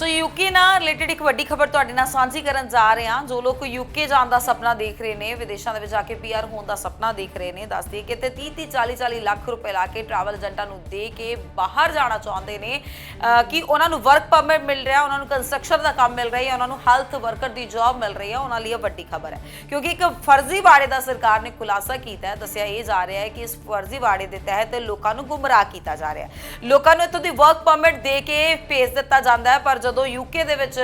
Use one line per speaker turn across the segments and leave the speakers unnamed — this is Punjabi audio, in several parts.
ਸੋ ਯੂਕੇ ਨਾਲ ਰਿਲੇਟਡ ਇੱਕ ਵੱਡੀ ਖਬਰ ਤੁਹਾਡੇ ਨਾਲ ਸਾਂਝੀ ਕਰਨ ਜਾ ਰਹੇ ਹਾਂ। ਜੋ ਲੋਕ ਯੂਕੇ ਜਾਣ ਦਾ ਸੁਪਨਾ ਦੇਖ ਰਹੇ ਨੇ, ਵਿਦੇਸ਼ਾਂ ਦੇ ਵਿੱਚ ਜਾ ਕੇ ਪੀਆਰ ਹੋਣ ਦਾ ਸੁਪਨਾ ਦੇਖ ਰਹੇ ਨੇ ਦੱਸਦੀ ਕਿ ਤੇ 30 30 40 40 ਲੱਖ ਰੁਪਏ ਲਾ ਕੇ ਟਰੈਵਲ ਏਜੰਟਾਂ ਨੂੰ ਦੇ ਕੇ ਬਾਹਰ ਜਾਣਾ ਚਾਹੁੰਦੇ ਨੇ। ਕਿ ਉਹਨਾਂ ਨੂੰ ਵਰਕ ਪਰਮਿਟ ਮਿਲ ਰਿਹਾ, ਉਹਨਾਂ ਨੂੰ ਕੰਸਟਰਕਸ਼ਨ ਦਾ ਕੰਮ ਮਿਲ ਰਿਹਾ ਹੈ ਉਹਨਾਂ ਨੂੰ ਹੈਲਥ ਵਰਕਰ ਦੀ ਜੌਬ ਮਿਲ ਰਹੀ ਹੈ, ਉਹਨਾਂ ਲਈ ਇਹ ਵੱਡੀ ਖਬਰ ਹੈ। ਕਿਉਂਕਿ ਇੱਕ ਫਰਜ਼ੀ ਫਰਜ਼ੀਵਾੜੇ ਦਾ ਸਰਕਾਰ ਨੇ ਖੁਲਾਸਾ ਕੀਤਾ ਹੈ, ਦੱਸਿਆ ਇਹ ਜਾ ਰਿਹਾ ਹੈ ਕਿ ਇਸ ਫਰਜ਼ੀ ਫਰਜ਼ੀਵਾੜੇ ਦੇ ਤਹਿਤ ਲੋਕਾਂ ਨੂੰ ਗੁੰਮਰਾਹ ਕੀਤਾ ਜਾ ਰਿਹਾ ਹੈ। ਲੋਕਾਂ ਨੂੰ ਇੱਥੋਂ ਦੀ ਵਰਕ ਪਰਮਿਟ ਦੇ ਕੇ ਭੇਜ ਦਿੱਤਾ ਜਾਂਦਾ ਹੈ, ਪਰ ਜਦੋਂ ਯੂਕੇ ਦੇ ਵਿੱਚ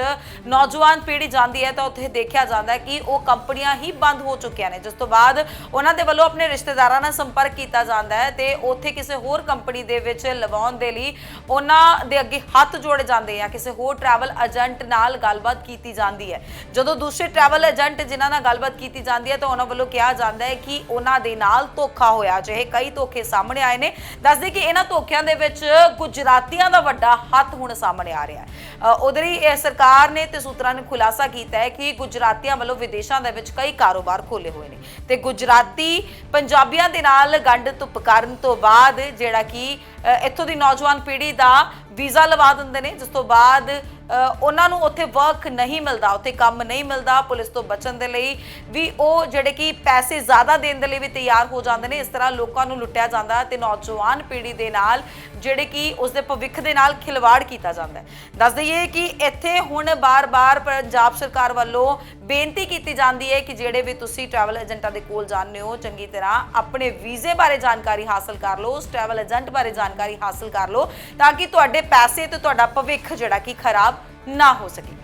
ਨੌਜਵਾਨ ਪੀੜ੍ਹੀ ਜਾਂਦੀ ਹੈ ਤਾਂ ਉੱਥੇ ਦੇਖਿਆ ਜਾਂਦਾ ਹੈ ਕਿ ਉਹ ਕੰਪਨੀਆਂ ਹੀ ਬੰਦ ਹੋ ਚੁੱਕੀਆਂ ਨੇ। ਜਿਸ ਤੋਂ ਬਾਅਦ ਉਹਨਾਂ ਦੇ ਵੱਲੋਂ ਆਪਣੇ ਰਿਸ਼ਤੇਦਾਰਾਂ ਨਾਲ ਸੰਪਰਕ ਕੀਤਾ ਜਾਂਦਾ ਹੈ ਤੇ ਉੱਥੇ ਕਿਸੇ ਹੋਰ ਕੰਪਨੀ ਦੇ ਵਿੱਚ ਲਵਾਉਣ ਦੇ ਲਈ ਉਹਨਾਂ ਦੇ ਅੱਗੇ ਹੱਥ ਜੋੜੇ ਜਾਂਦੇ ਆ। ਕਿਸੇ ਹੋਰ ਟਰੈਵਲ ਏਜੰਟ ਨਾਲ ਗੱਲਬਾਤ ਕੀਤੀ ਜਾਂਦੀ ਹੈ। ਜਦੋਂ ਦੂਸਰੇ ਟਰੈਵਲ ਏਜੰਟ ਜਿਨ੍ਹਾਂ ਨਾਲ ਗੱਲਬਾਤ ਕੀਤੀ ਜਾਂਦੀ ਹੈ ਤਾਂ ਉਹਨਾਂ ਵੱਲੋਂ ਕਿਹਾ ਜਾਂਦਾ ਹੈ ਕਿ ਉਹਨਾਂ ਦੇ ਨਾਲ ਧੋਖਾ ਹੋਇਆ। ਜਿਹੇ ਕਈ ਧੋਖੇ ਸਾਹਮਣੇ ਆਏ ਨੇ। ਦੱਸਦੇ ਕਿ ਇਹਨਾਂ ਧੋਖਿਆਂ ਦੇ ਵਿੱਚ ਗੁਜਰਾਤੀਆਂ ਦਾ ਵੱਡਾ ਹੱਥ ਹੁਣ ਸਾਹਮਣੇ ਆ ਰਿਹਾ ਹੈ। ਉਧਰ ਹੀ, ਇਹ ਸਰਕਾਰ ਨੇ ਤੇ ਸੂਤਰਾਂ ਨੇ ਖੁਲਾਸਾ ਕੀਤਾ ਹੈ ਕਿ ਗੁਜਰਾਤੀਆਂ ਵੱਲੋਂ ਵਿਦੇਸ਼ਾਂ ਦੇ ਵਿੱਚ ਕਈ ਕਾਰੋਬਾਰ ਖੋਲੇ ਹੋਏ ਨੇ। ਤੇ ਗੁਜਰਾਤੀ ਪੰਜਾਬੀਆਂ ਦੇ ਨਾਲ ਗੰਢ ਧੁੱਪ ਕਰਨ ਤੋਂ ਬਾਅਦ ਜਿਹੜਾ ਕਿ ਇੱਥੋਂ ਦੀ ਨੌਜਵਾਨ ਪੀੜ੍ਹੀ ਦਾ ਵੀਜ਼ਾ ਲਵਾ ਦਿੰਦੇ ਨੇ। ਜਿਸ ਤੋਂ ਬਾਅਦ ਉਹਨਾਂ ਨੂੰ ਉੱਥੇ ਵਰਕ ਨਹੀਂ ਮਿਲਦਾ, ਉੱਥੇ ਕੰਮ ਨਹੀਂ ਮਿਲਦਾ, ਪੁਲਿਸ ਤੋਂ ਬਚਣ ਦੇ ਲਈ ਵੀ ਉਹ ਜਿਹੜੇ ਕਿ ਪੈਸੇ ਜ਼ਿਆਦਾ ਦੇਣ ਦੇ ਲਈ ਵੀ ਤਿਆਰ ਹੋ ਜਾਂਦੇ ਨੇ। ਇਸ ਤਰ੍ਹਾਂ ਲੋਕਾਂ ਨੂੰ ਲੁੱਟਿਆ ਜਾਂਦਾ ਹੈ ਤੇ ਨੌਜਵਾਨ ਪੀੜ੍ਹੀ ਦੇ ਨਾਲ ਜਿਹੜੇ ਕਿ ਉਸ ਦੇ ਭਵਿੱਖ ਦੇ ਨਾਲ ਖਿਲਵਾੜ ਕੀਤਾ ਜਾਂਦਾ ਹੈ। ਦੱਸ ਦਈਏ ਕਿ ਇੱਥੇ ਹੁਣ ਬਾਰ-ਬਾਰ ਪੰਜਾਬ ਸਰਕਾਰ ਵੱਲੋਂ ਬੇਨਤੀ ਕੀਤੀ ਜਾਂਦੀ ਹੈ ਕਿ ਜਿਹੜੇ ਵੀ ਤੁਸੀਂ ਟਰੈਵਲ ਏਜੰਟਾਂ ਦੇ ਕੋਲ ਜਾਂਦੇ ਹੋ, ਚੰਗੀ ਤਰ੍ਹਾਂ ਆਪਣੇ ਵੀਜ਼ੇ ਬਾਰੇ ਜਾਣਕਾਰੀ ਹਾਸਲ ਕਰ ਲਓ, ਉਸ ਟਰੈਵਲ ਏਜੰਟ ਬਾਰੇ ਜਾਣਕਾਰੀ ਹਾਸਲ ਕਰ ਲਓ, ਤਾਂ ਕਿ ਤੁਹਾਡੇ ਪੈਸੇ ਤੇ ਤੁਹਾਡਾ ਭਵਿੱਖ ਜਿਹੜਾ ਕਿ ਖਰਾਬ ਨਾ ਹੋ ਸਕੇ।